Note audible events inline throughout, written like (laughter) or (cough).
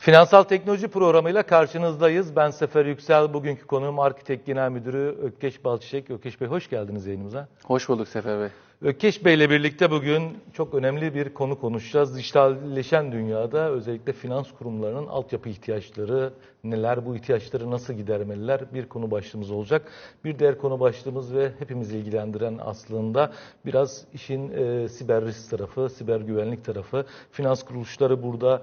Finansal Teknoloji programıyla karşınızdayız. Ben Sefer Yüksel. Bugünkü konuğum Arkitek Genel Müdürü Ökkeş Balçiçek. Ökkeş Bey hoş geldiniz yayınımıza. Hoş bulduk Sefer Bey. Ökkeş Bey ile birlikte bugün çok önemli bir konu konuşacağız. Dijitalleşen dünyada özellikle finans kurumlarının altyapı ihtiyaçları neler, bu ihtiyaçları nasıl gidermeliler bir konu başlığımız olacak. Bir diğer konu başlığımız ve hepimizi ilgilendiren aslında biraz işin e, siber risk tarafı, siber güvenlik tarafı. Finans kuruluşları burada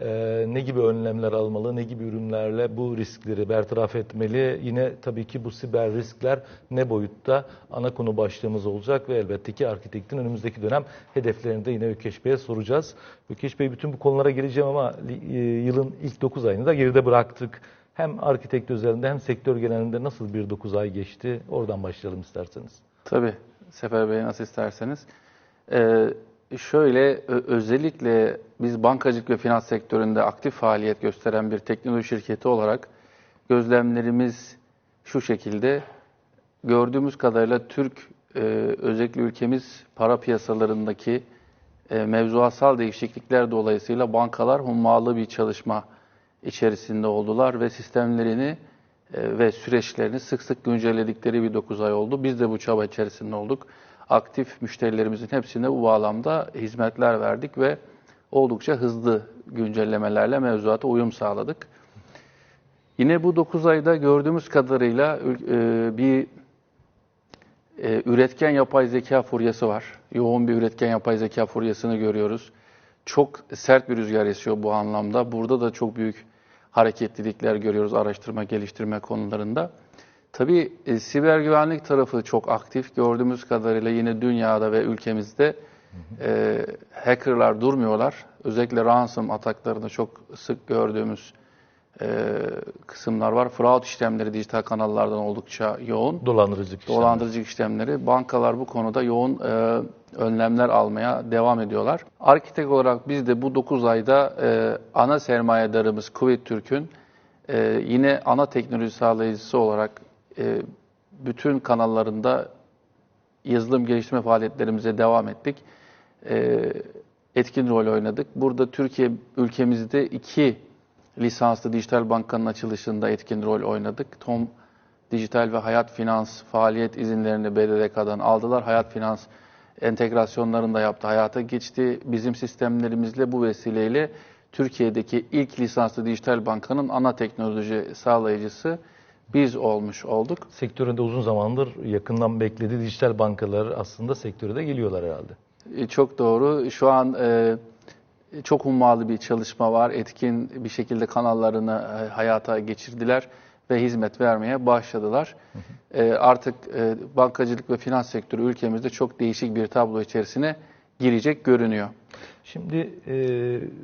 ee, ne gibi önlemler almalı, ne gibi ürünlerle bu riskleri bertaraf etmeli. Yine tabii ki bu siber riskler ne boyutta ana konu başlığımız olacak ve elbette ki arkitektin önümüzdeki dönem hedeflerini de yine Ökeş Bey'e soracağız. Ökeş Bey bütün bu konulara geleceğim ama e, yılın ilk 9 ayını da geride bıraktık. Hem arkitekt özelinde hem sektör genelinde nasıl bir 9 ay geçti? Oradan başlayalım isterseniz. Tabii Sefer Bey nasıl isterseniz. Ee, şöyle özellikle biz bankacılık ve finans sektöründe aktif faaliyet gösteren bir teknoloji şirketi olarak gözlemlerimiz şu şekilde. Gördüğümüz kadarıyla Türk e, özellikle ülkemiz para piyasalarındaki e, mevzuatsal değişiklikler dolayısıyla bankalar hummalı bir çalışma içerisinde oldular ve sistemlerini e, ve süreçlerini sık sık güncelledikleri bir 9 ay oldu. Biz de bu çaba içerisinde olduk. Aktif müşterilerimizin hepsine bu bağlamda hizmetler verdik ve oldukça hızlı güncellemelerle mevzuata uyum sağladık. Yine bu 9 ayda gördüğümüz kadarıyla e, bir e, üretken yapay zeka furyası var. Yoğun bir üretken yapay zeka furyasını görüyoruz. Çok sert bir rüzgar esiyor bu anlamda. Burada da çok büyük hareketlilikler görüyoruz araştırma, geliştirme konularında. Tabii e, siber güvenlik tarafı çok aktif. Gördüğümüz kadarıyla yine dünyada ve ülkemizde e, hackerlar durmuyorlar. Özellikle ransom ataklarında çok sık gördüğümüz e, kısımlar var. Fraud işlemleri dijital kanallardan oldukça yoğun. Dolandırıcılık işlemleri. Dolandırıcılık işlemleri. Bankalar bu konuda yoğun e, önlemler almaya devam ediyorlar. Arkitek olarak biz de bu 9 ayda e, ana sermayedarımız Kuvvet Türk'ün e, yine ana teknoloji sağlayıcısı olarak e, bütün kanallarında yazılım geliştirme faaliyetlerimize devam ettik. E, etkin rol oynadık. Burada Türkiye ülkemizde iki lisanslı dijital bankanın açılışında etkin rol oynadık. TOM Dijital ve Hayat Finans faaliyet izinlerini BDDK'dan aldılar. Hayat Finans entegrasyonlarını da yaptı, hayata geçti. Bizim sistemlerimizle bu vesileyle Türkiye'deki ilk lisanslı dijital bankanın ana teknoloji sağlayıcısı biz olmuş olduk. Sektöründe uzun zamandır yakından beklediği dijital bankalar aslında sektöre de geliyorlar herhalde. E, Çok doğru. Şu an e, çok hummalı bir çalışma var. Etkin bir şekilde kanallarını e, hayata geçirdiler ve hizmet vermeye başladılar. E, artık e, bankacılık ve finans sektörü ülkemizde çok değişik bir tablo içerisine girecek görünüyor. Şimdi e,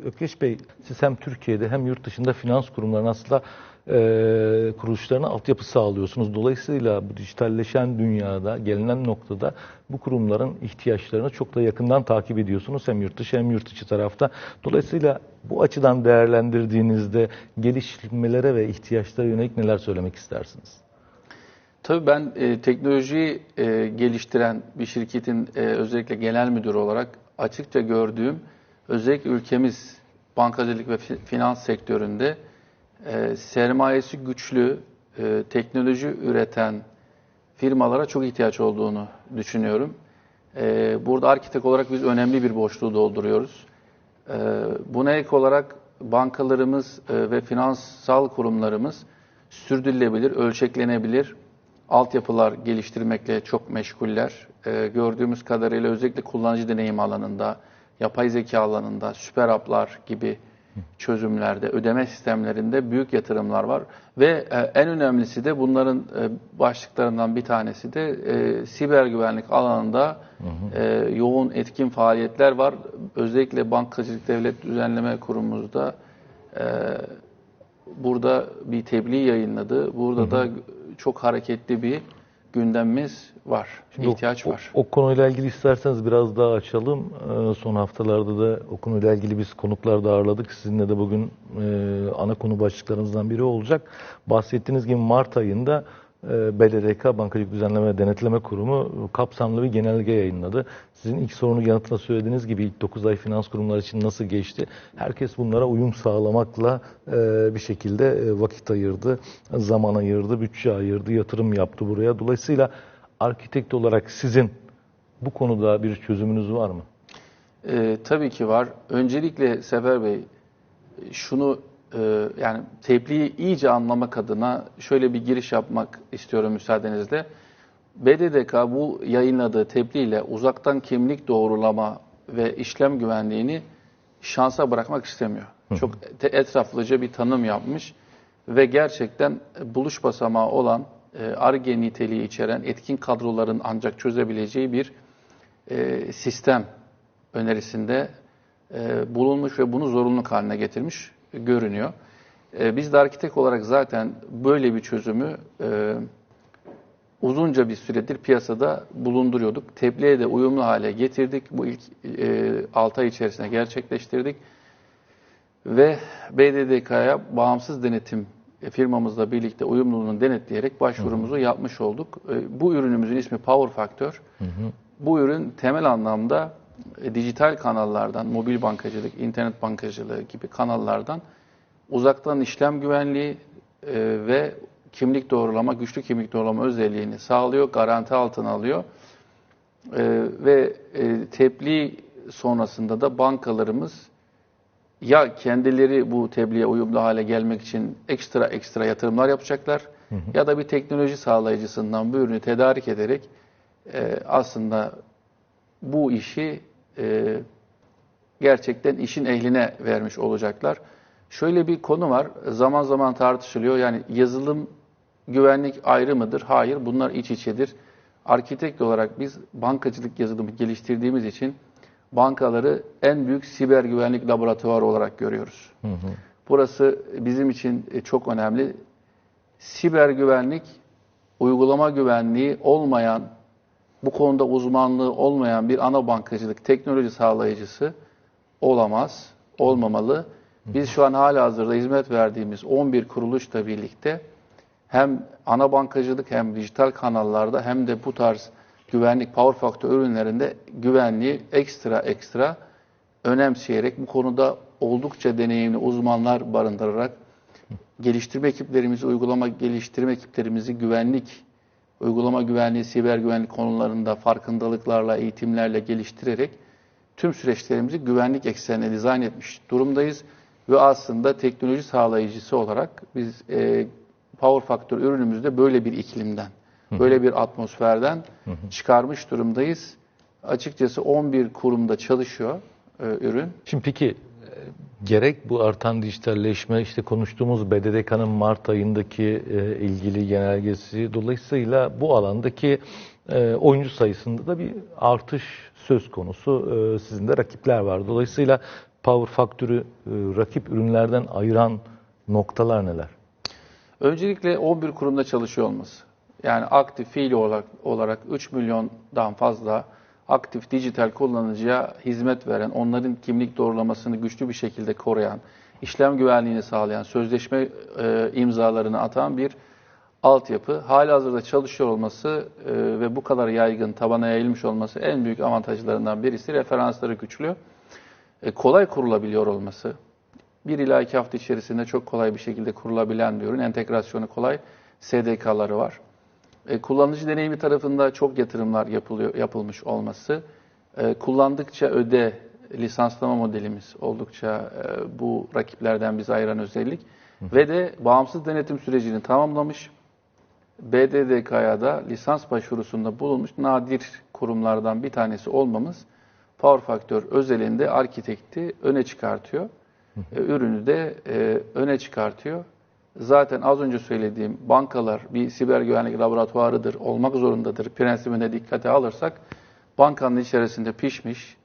Ökeş Bey, siz hem Türkiye'de hem yurt dışında finans kurumlarının aslında e, kuruluşlarına altyapı sağlıyorsunuz. Dolayısıyla bu dijitalleşen dünyada, gelinen noktada bu kurumların ihtiyaçlarını çok da yakından takip ediyorsunuz. Hem yurt dışı hem yurt içi tarafta. Dolayısıyla bu açıdan değerlendirdiğinizde gelişmelere ve ihtiyaçlara yönelik neler söylemek istersiniz? Tabii ben e, teknolojiyi e, geliştiren bir şirketin e, özellikle genel müdürü olarak açıkça gördüğüm özellikle ülkemiz bankacılık ve fi- finans sektöründe e, sermayesi güçlü, e, teknoloji üreten firmalara çok ihtiyaç olduğunu düşünüyorum. E, burada arkitek olarak biz önemli bir boşluğu dolduruyoruz. E, buna ek olarak bankalarımız e, ve finansal kurumlarımız sürdürülebilir, ölçeklenebilir altyapılar geliştirmekle çok meşguller. E, gördüğümüz kadarıyla özellikle kullanıcı deneyim alanında, yapay zeka alanında, süper app'lar gibi çözümlerde, ödeme sistemlerinde büyük yatırımlar var. Ve e, en önemlisi de bunların e, başlıklarından bir tanesi de e, siber güvenlik alanında e, yoğun etkin faaliyetler var. Özellikle Bankacılık Devlet Düzenleme Kurumumuzda e, burada bir tebliğ yayınladı. Burada da çok hareketli bir gündemimiz var, Şimdi o- ihtiyaç o, var. O, konuyla ilgili isterseniz biraz daha açalım. Ee, son haftalarda da o konuyla ilgili biz konuklar da ağırladık. Sizinle de bugün e, ana konu başlıklarınızdan biri olacak. Bahsettiğiniz gibi Mart ayında BDDK Bankacılık Düzenleme ve Denetleme Kurumu kapsamlı bir genelge yayınladı. Sizin ilk sorunu yanıtına söylediğiniz gibi ilk 9 ay finans kurumları için nasıl geçti? Herkes bunlara uyum sağlamakla e, bir şekilde e, vakit ayırdı, zaman ayırdı, bütçe ayırdı, yatırım yaptı buraya. Dolayısıyla arkitekt olarak sizin bu konuda bir çözümünüz var mı? Ee, tabii ki var. Öncelikle Sefer Bey şunu e, yani tebliği iyice anlamak adına şöyle bir giriş yapmak istiyorum müsaadenizle. BDDK bu yayınladığı tebliğ ile uzaktan kimlik doğrulama ve işlem güvenliğini şansa bırakmak istemiyor. Çok te- etraflıca bir tanım yapmış ve gerçekten buluş basamağı olan e, ARGE niteliği içeren etkin kadroların ancak çözebileceği bir e, sistem önerisinde e, bulunmuş ve bunu zorunluluk haline getirmiş görünüyor. E, biz de arkitek olarak zaten böyle bir çözümü e, uzunca bir süredir piyasada bulunduruyorduk. Tebliğe de uyumlu hale getirdik. Bu ilk e, 6 ay içerisinde gerçekleştirdik. Ve BDDK'ya bağımsız denetim firmamızla birlikte uyumluluğunu denetleyerek başvurumuzu yapmış olduk. E, Bu ürünümüzün ismi Power Factor. Bu ürün temel anlamda e, dijital kanallardan, mobil bankacılık, internet bankacılığı gibi kanallardan uzaktan işlem güvenliği e, ve kimlik doğrulama, güçlü kimlik doğrulama özelliğini sağlıyor, garanti altına alıyor. E, ve e, tebliğ sonrasında da bankalarımız ya kendileri bu tebliğe uyumlu hale gelmek için ekstra ekstra yatırımlar yapacaklar ya da bir teknoloji sağlayıcısından bu ürünü tedarik ederek e, aslında bu işi e, gerçekten işin ehline vermiş olacaklar. Şöyle bir konu var, zaman zaman tartışılıyor. Yani yazılım güvenlik ayrı mıdır? Hayır, bunlar iç içedir. Arkitekt olarak biz bankacılık yazılımı geliştirdiğimiz için bankaları en büyük siber güvenlik laboratuvarı olarak görüyoruz. Burası bizim için e, çok önemli. Siber güvenlik, uygulama güvenliği olmayan, bu konuda uzmanlığı olmayan bir ana bankacılık teknoloji sağlayıcısı olamaz, olmamalı. Biz şu an hala hazırda hizmet verdiğimiz 11 kuruluşla birlikte hem ana bankacılık hem dijital kanallarda hem de bu tarz güvenlik power factor ürünlerinde güvenliği ekstra ekstra önemseyerek bu konuda oldukça deneyimli uzmanlar barındırarak geliştirme ekiplerimizi, uygulama geliştirme ekiplerimizi güvenlik, uygulama güvenliği, siber güvenlik konularında farkındalıklarla, eğitimlerle geliştirerek tüm süreçlerimizi güvenlik eksenine dizayn etmiş durumdayız. Ve aslında teknoloji sağlayıcısı olarak biz e, Power Factor ürünümüzde böyle bir iklimden, böyle bir atmosferden çıkarmış durumdayız. Açıkçası 11 kurumda çalışıyor e, ürün. Şimdi peki e, gerek bu artan dijitalleşme işte konuştuğumuz BDDK'nın Mart ayındaki e, ilgili genelgesi dolayısıyla bu alandaki e, oyuncu sayısında da bir artış söz konusu. E, sizin de rakipler var. Dolayısıyla Power Factor'ü e, rakip ürünlerden ayıran noktalar neler? Öncelikle 11 kurumda çalışıyor olması. Yani aktif fiili olarak, olarak 3 milyondan fazla aktif dijital kullanıcıya hizmet veren, onların kimlik doğrulamasını güçlü bir şekilde koruyan, işlem güvenliğini sağlayan, sözleşme e, imzalarını atan bir altyapı. Halihazırda çalışıyor olması e, ve bu kadar yaygın, tabana yayılmış olması en büyük avantajlarından birisi. Referansları güçlü, e, kolay kurulabiliyor olması. Bir ila iki hafta içerisinde çok kolay bir şekilde kurulabilen bir ürün. Entegrasyonu kolay, SDK'ları var. E, kullanıcı deneyimi tarafında çok yatırımlar yapılıyor, yapılmış olması, e, kullandıkça öde lisanslama modelimiz oldukça e, bu rakiplerden bizi ayıran özellik ve de bağımsız denetim sürecini tamamlamış. BDDK'ya da lisans başvurusunda bulunmuş nadir kurumlardan bir tanesi olmamız Power Factor özelinde arkitekti öne çıkartıyor. Ürünü de e, öne çıkartıyor. Zaten az önce söylediğim bankalar bir siber güvenlik laboratuvarıdır, olmak zorundadır prensibine dikkate alırsak bankanın içerisinde pişmiş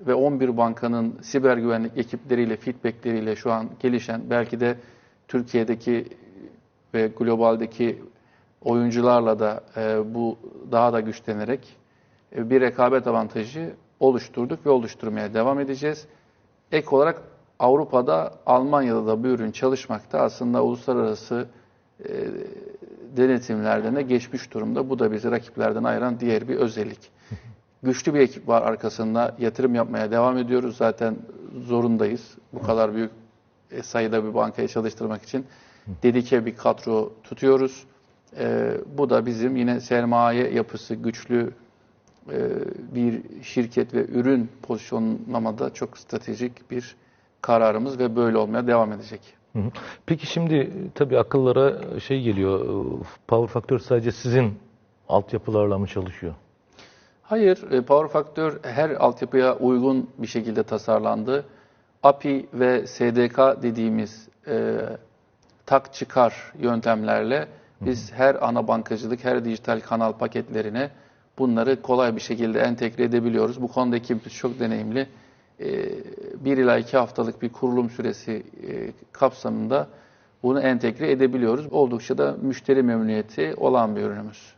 ve 11 bankanın siber güvenlik ekipleriyle, feedbackleriyle şu an gelişen belki de Türkiye'deki ve globaldeki oyuncularla da e, bu daha da güçlenerek e, bir rekabet avantajı oluşturduk ve oluşturmaya devam edeceğiz. Ek olarak Avrupa'da, Almanya'da da bu ürün çalışmakta. Aslında uluslararası e, denetimlerden de geçmiş durumda. Bu da bizi rakiplerden ayıran diğer bir özellik. (laughs) Güçlü bir ekip var arkasında. Yatırım yapmaya devam ediyoruz. Zaten zorundayız. Bu kadar büyük e, sayıda bir bankayı çalıştırmak için dedike bir kadro tutuyoruz. E, bu da bizim yine sermaye yapısı güçlü e, bir şirket ve ürün pozisyonlamada çok stratejik bir kararımız ve böyle olmaya devam edecek. Peki şimdi e, tabii akıllara şey geliyor. e, Power Factor sadece sizin altyapılarla mı çalışıyor? Hayır, e, Power Factor her altyapıya uygun bir şekilde tasarlandı. API ve SDK dediğimiz e, tak çıkar yöntemlerle biz her ana bankacılık, her dijital kanal paketlerine bunları kolay bir şekilde entegre edebiliyoruz. Bu konuda ekibimiz çok deneyimli. E, bir ila iki haftalık bir kurulum süresi e, kapsamında bunu entegre edebiliyoruz. Oldukça da müşteri memnuniyeti olan bir ürünümüz.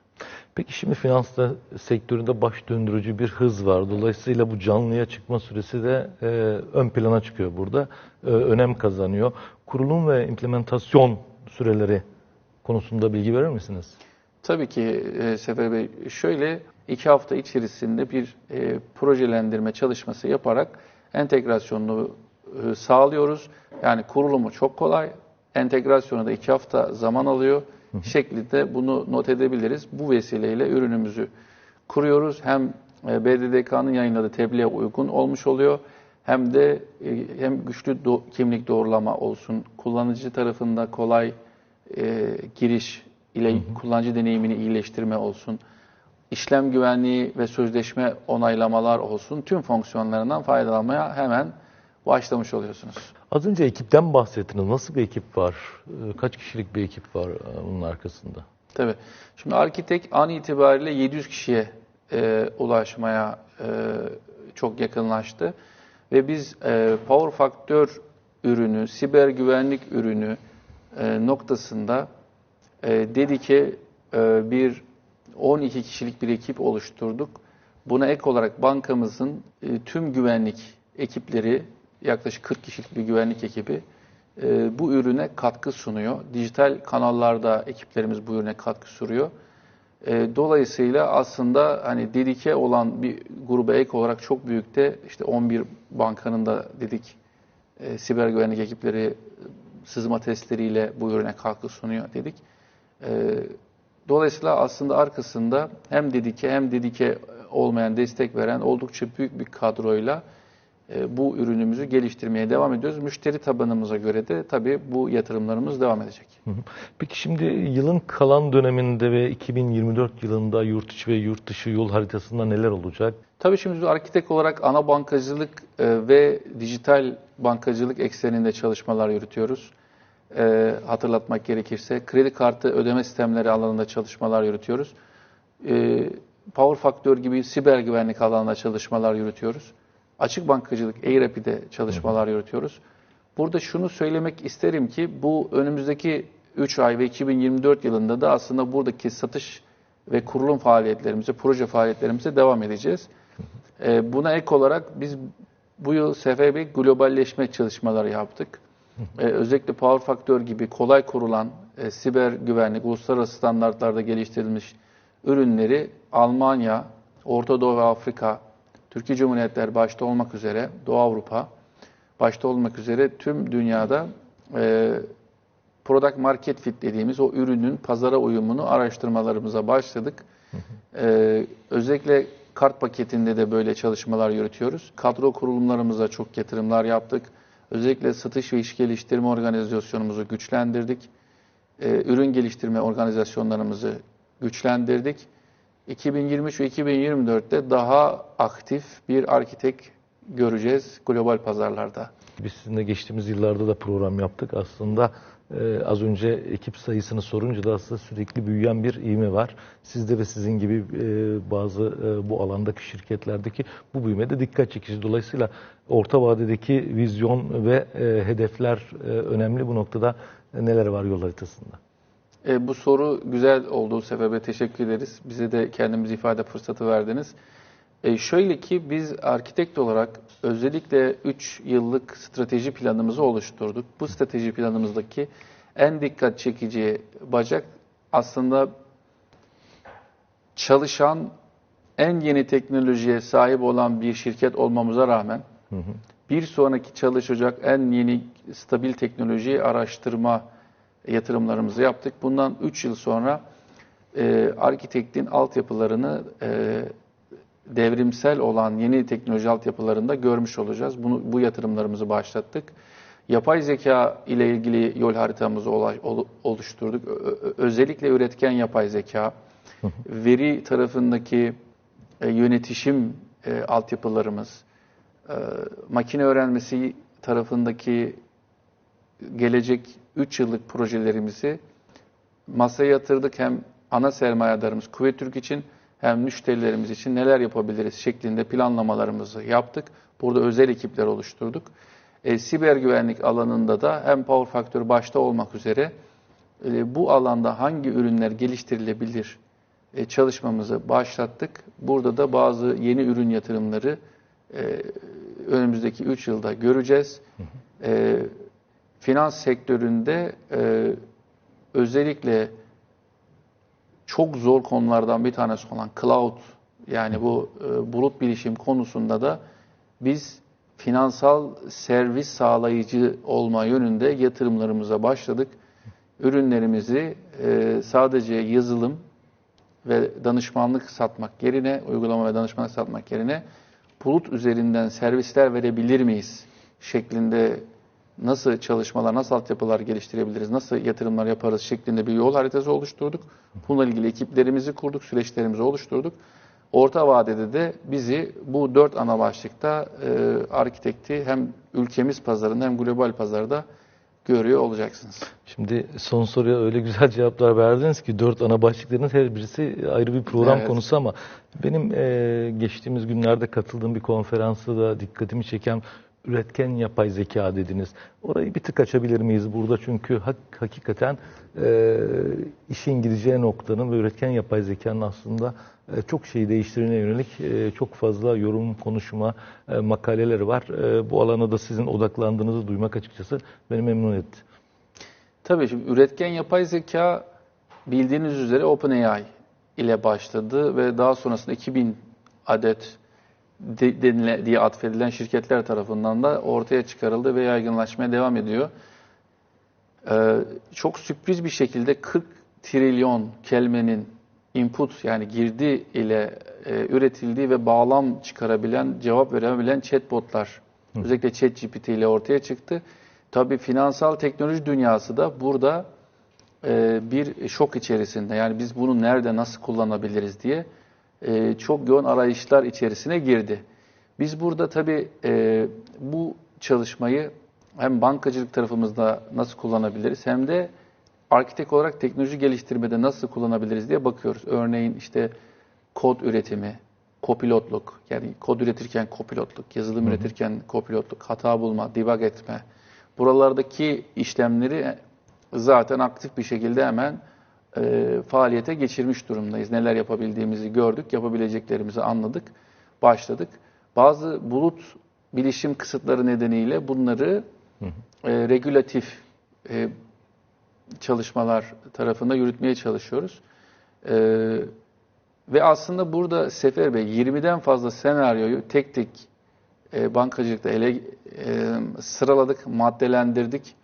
Peki şimdi finans da sektöründe baş döndürücü bir hız var. Dolayısıyla bu canlıya çıkma süresi de e, ön plana çıkıyor burada. E, önem kazanıyor. Kurulum ve implementasyon süreleri konusunda bilgi verir misiniz? Tabii ki e, Sefer Bey. Şöyle iki hafta içerisinde bir e, projelendirme çalışması yaparak entegrasyonunu e, sağlıyoruz. Yani kurulumu çok kolay, entegrasyonu da iki hafta zaman alıyor şeklinde bunu not edebiliriz. Bu vesileyle ürünümüzü kuruyoruz. Hem e, BDDK'nın yayınladığı tebliğe uygun olmuş oluyor. Hem de e, hem güçlü do- kimlik doğrulama olsun, kullanıcı tarafında kolay e, giriş ile kullanıcı deneyimini iyileştirme olsun, işlem güvenliği ve sözleşme onaylamalar olsun, tüm fonksiyonlarından faydalanmaya hemen başlamış oluyorsunuz. Az önce ekipten bahsettiniz. Nasıl bir ekip var? E, Kaç kişilik bir ekip var e, bunun arkasında? Tabii. Şimdi Arkitek an itibariyle 700 kişiye e, ulaşmaya e, çok yakınlaştı. Ve biz e, Power Factor ürünü, siber güvenlik ürünü e, noktasında e, dedike e, bir 12 kişilik bir ekip oluşturduk. Buna ek olarak bankamızın e, tüm güvenlik ekipleri, yaklaşık 40 kişilik bir güvenlik ekibi e, bu ürüne katkı sunuyor. Dijital kanallarda ekiplerimiz bu ürüne katkı sunuyor. E, dolayısıyla aslında hani dedike olan bir gruba ek olarak çok büyük de işte 11 bankanın da dedik e, siber güvenlik ekipleri e, sızma testleriyle bu ürüne katkı sunuyor dedik. E, dolayısıyla aslında arkasında hem dedike hem dedike olmayan destek veren oldukça büyük bir kadroyla e, bu ürünümüzü geliştirmeye devam ediyoruz. Müşteri tabanımıza göre de tabii bu yatırımlarımız devam edecek. Peki şimdi yılın kalan döneminde ve 2024 yılında yurt içi ve yurt dışı yol haritasında neler olacak? Tabii şimdi biz arkitek olarak ana bankacılık e, ve dijital bankacılık ekseninde çalışmalar yürütüyoruz. E, hatırlatmak gerekirse kredi kartı ödeme sistemleri alanında çalışmalar yürütüyoruz. E, Power Factor gibi siber güvenlik alanında çalışmalar yürütüyoruz. Açık bankacılık e-Rapid'e çalışmalar yürütüyoruz. Burada şunu söylemek isterim ki bu önümüzdeki 3 ay ve 2024 yılında da aslında buradaki satış ve kurulum faaliyetlerimize, proje faaliyetlerimize devam edeceğiz. Ee, Buna ek olarak biz bu yıl SFB globalleşme çalışmaları yaptık. Ee, Özellikle Power Factor gibi kolay kurulan e, siber güvenlik, uluslararası standartlarda geliştirilmiş ürünleri Almanya, Orta Doğu ve Afrika, Türkiye Cumhuriyetler başta olmak üzere, Doğu Avrupa başta olmak üzere tüm dünyada e, product market fit dediğimiz o ürünün pazara uyumunu araştırmalarımıza başladık. Ee, özellikle kart paketinde de böyle çalışmalar yürütüyoruz. Kadro kurulumlarımıza çok yatırımlar yaptık. Özellikle satış ve iş geliştirme organizasyonumuzu güçlendirdik. Ee, ürün geliştirme organizasyonlarımızı güçlendirdik. 2023 ve 2024'te daha aktif bir arkitek göreceğiz global pazarlarda. Biz sizinle geçtiğimiz yıllarda da program yaptık. Aslında e, az önce ekip sayısını sorunca da aslında sürekli büyüyen bir ivme var. Sizde ve sizin gibi e, bazı e, bu alandaki şirketlerdeki bu büyüme de dikkat çekici. Dolayısıyla orta vadedeki vizyon ve e, hedefler e, önemli. Bu noktada neler var yol haritasında? E, bu soru güzel olduğu sebebe teşekkür ederiz. Bize de kendimizi ifade fırsatı verdiniz. E, şöyle ki biz arkitekt olarak özellikle 3 yıllık strateji planımızı oluşturduk. Bu strateji planımızdaki en dikkat çekici bacak aslında çalışan en yeni teknolojiye sahip olan bir şirket olmamıza rağmen bir sonraki çalışacak en yeni stabil teknolojiyi araştırma yatırımlarımızı yaptık. Bundan 3 yıl sonra e, Arkitek'in altyapılarını e, devrimsel olan yeni teknoloji altyapılarında görmüş olacağız. Bunu, bu yatırımlarımızı başlattık. Yapay zeka ile ilgili yol haritamızı oluşturduk. Özellikle üretken yapay zeka, veri tarafındaki e, yönetişim e, altyapılarımız, e, makine öğrenmesi tarafındaki gelecek 3 yıllık projelerimizi masaya yatırdık. Hem ana sermayedarımız Kuvvet Türk için hem müşterilerimiz için neler yapabiliriz şeklinde planlamalarımızı yaptık. Burada özel ekipler oluşturduk. E, siber güvenlik alanında da hem Power Factor başta olmak üzere e, bu alanda hangi ürünler geliştirilebilir e, çalışmamızı başlattık. Burada da bazı yeni ürün yatırımları e, önümüzdeki 3 yılda göreceğiz. E, finans sektöründe e, özellikle çok zor konulardan bir tanesi olan cloud yani bu e, bulut bilişim konusunda da biz finansal servis sağlayıcı olma yönünde yatırımlarımıza başladık. Ürünlerimizi e, sadece yazılım ve danışmanlık satmak yerine, uygulama ve danışmanlık satmak yerine bulut üzerinden servisler verebilir miyiz şeklinde nasıl çalışmalar, nasıl altyapılar geliştirebiliriz, nasıl yatırımlar yaparız şeklinde bir yol haritası oluşturduk. Bununla ilgili ekiplerimizi kurduk, süreçlerimizi oluşturduk. Orta vadede de bizi bu dört ana başlıkta e, arkitekti hem ülkemiz pazarında hem global pazarda görüyor olacaksınız. Şimdi son soruya öyle güzel cevaplar verdiniz ki dört ana başlıkların her birisi ayrı bir program Evet. konusu ama benim e, geçtiğimiz günlerde katıldığım bir konferansta da dikkatimi çeken üretken yapay zeka dediniz. Orayı bir tık açabilir miyiz burada? Çünkü hak, hakikaten e, işin gideceği noktanın ve üretken yapay zekanın aslında e, çok şeyi değiştirene yönelik e, çok fazla yorum, konuşma, e, makaleleri var. E, bu alana da sizin odaklandığınızı duymak açıkçası beni memnun etti. Tabii şimdi üretken yapay zeka bildiğiniz üzere OpenAI ile başladı ve daha sonrasında 2000 adet de- denile, diye atfedilen şirketler tarafından da ortaya çıkarıldı ve yaygınlaşmaya devam ediyor. Ee, çok sürpriz bir şekilde 40 trilyon kelimenin input yani girdi ile e, üretildiği ve bağlam çıkarabilen, cevap verebilen chatbotlar özellikle ChatGPT ile ortaya çıktı. Tabii finansal teknoloji dünyası da burada e, bir şok içerisinde. Yani biz bunu nerede nasıl kullanabiliriz diye e, çok yoğun arayışlar içerisine girdi. Biz burada tabii e, bu çalışmayı hem bankacılık tarafımızda nasıl kullanabiliriz hem de arkitek olarak teknoloji geliştirmede nasıl kullanabiliriz diye bakıyoruz. Örneğin işte kod üretimi, kopilotluk, yani kod üretirken kopilotluk, yazılım üretirken kopilotluk, hata bulma, debug etme. Buralardaki işlemleri zaten aktif bir şekilde hemen e, faaliyete geçirmiş durumdayız. Neler yapabildiğimizi gördük, yapabileceklerimizi anladık, başladık. Bazı bulut bilişim kısıtları nedeniyle bunları e, regülatif e, çalışmalar tarafında yürütmeye çalışıyoruz. E, ve aslında burada Sefer Bey 20'den fazla senaryoyu tek tek e, bankacılıkta ele e, sıraladık, maddelendirdik.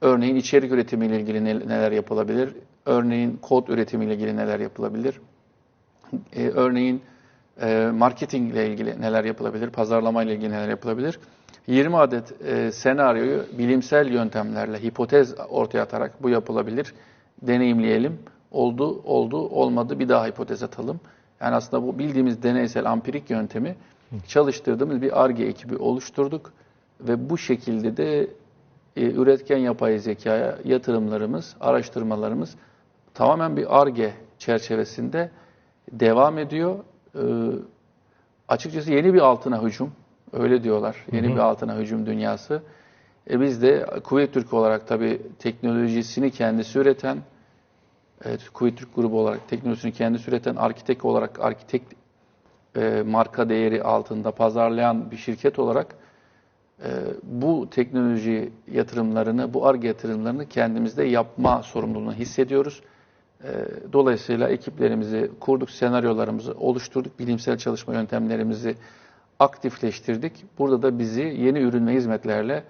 Örneğin içerik üretimiyle ilgili ne- neler yapılabilir? Örneğin kod üretimiyle ilgili neler yapılabilir? E, örneğin e, marketing ile ilgili neler yapılabilir? Pazarlama ile ilgili neler yapılabilir? 20 adet e, senaryoyu bilimsel yöntemlerle hipotez ortaya atarak bu yapılabilir. Deneyimleyelim. Oldu, oldu, olmadı bir daha hipotez atalım. Yani aslında bu bildiğimiz deneysel ampirik yöntemi çalıştırdığımız bir ARGE ekibi oluşturduk ve bu şekilde de e, üretken yapay zekaya yatırımlarımız, araştırmalarımız tamamen bir ARGE çerçevesinde devam ediyor. E, açıkçası yeni bir altına hücum, öyle diyorlar. Yeni bir altına hücum dünyası. E, biz de Kuvvet Türk olarak tabii teknolojisini kendisi üreten, evet, Kuvvet Türk grubu olarak teknolojisini kendisi üreten, arkitek olarak arkitek e, marka değeri altında pazarlayan bir şirket olarak e, bu teknoloji yatırımlarını, bu ARGE yatırımlarını kendimizde yapma sorumluluğunu hissediyoruz. E, Dolayısıyla ekiplerimizi kurduk, senaryolarımızı oluşturduk, bilimsel çalışma yöntemlerimizi aktifleştirdik. Burada da bizi yeni ürün ve hizmetlerle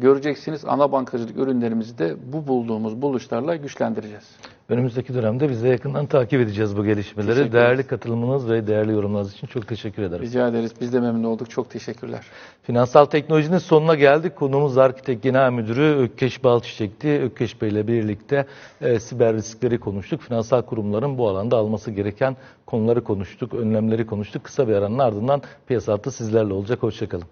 göreceksiniz. Ana bankacılık ürünlerimizi de bu bulduğumuz buluşlarla güçlendireceğiz. Önümüzdeki dönemde biz de yakından takip edeceğiz bu gelişmeleri. Değerli katılımınız ve değerli yorumlarınız için çok teşekkür ederim. Rica ederiz. Biz de memnun olduk. Çok teşekkürler. Finansal teknolojinin sonuna geldik. Konuğumuz Arkitek Genel Müdürü Ökkeş Balçiçek'ti. Ökkeş Bey ile birlikte e, siber riskleri konuştuk. Finansal kurumların bu alanda alması gereken konuları konuştuk, önlemleri konuştuk. Kısa bir aranın ardından piyasa sizlerle olacak. Hoşçakalın.